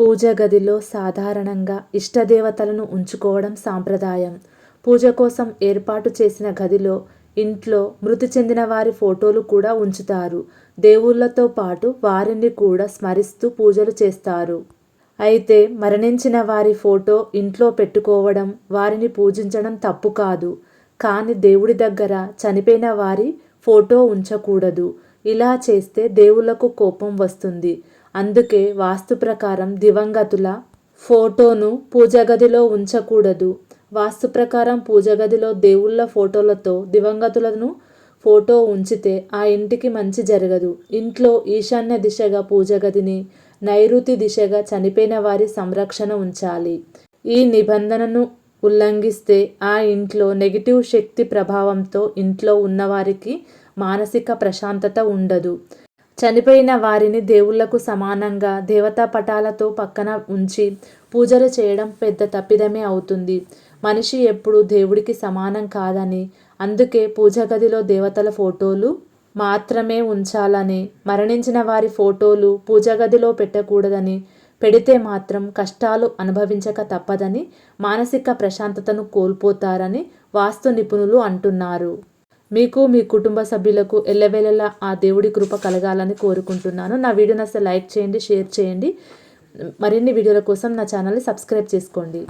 పూజ గదిలో సాధారణంగా ఇష్టదేవతలను ఉంచుకోవడం సాంప్రదాయం. పూజ కోసం ఏర్పాటు చేసిన గదిలో ఇంట్లో మృతి చెందిన వారి ఫోటోలు కూడా ఉంచుతారు. దేవుళ్ళతో పాటు వారిని కూడా స్మరిస్తూ పూజలు చేస్తారు. అయితే మరణించిన వారి ఫోటో ఇంట్లో పెట్టుకోవడం వారిని పూజించడం తప్పు కాదు. కానీ దేవుడి దగ్గర చనిపోయిన వారి ఫోటో ఉంచకూడదు. ఇలా చేస్తే దేవుళ్ళకు కోపం వస్తుంది. అందుకే వాస్తు ప్రకారం దివంగతుల ఫోటోను పూజగదిలో ఉంచకూడదు. వాస్తు ప్రకారం పూజగదిలో దేవుళ్ళ ఫోటోలతో దివంగతులను ఫోటో ఉంచితే ఆ ఇంటికి మంచి జరగదు. ఇంట్లో ఈశాన్య దిశగా పూజగదిని నైరుతి దిశగా చనిపోయిన వారి సంరక్షణ ఉంచాలి. ఈ నిబంధనను ఉల్లంఘిస్తే ఆ ఇంట్లో నెగిటివ్ శక్తి ప్రభావంతో ఇంట్లో ఉన్నవారికి మానసిక ప్రశాంతత ఉండదు. చనిపోయిన వారిని దేవుళ్ళకు సమానంగా దేవతా పటాలతో పక్కన ఉంచి పూజలు చేయడం పెద్ద తప్పిదమే అవుతుంది. మనిషి ఎప్పుడు దేవుడికి సమానం కాదని అందుకే పూజ గదిలో దేవతల ఫోటోలు మాత్రమే ఉంచాలని మరణించిన వారి ఫోటోలు పూజ గదిలో పెట్టకూడదని పెడితే మాత్రం కష్టాలు అనుభవించక తప్పదని మానసిక ప్రశాంతతను కోల్పోతారని వాస్తు నిపుణులు అంటున్నారు. మీకు మీ కుటుంబ సభ్యులకు ఎల్లవేళలా ఆ దేవుడి కృప కలగాలని కోరుకుంటున్నాను. నా వీడియోని అసలు లైక్ చేయండి షేర్ చేయండి. మరిన్ని వీడియోల కోసం నా ఛానల్ని సబ్స్క్రైబ్ చేసుకోండి.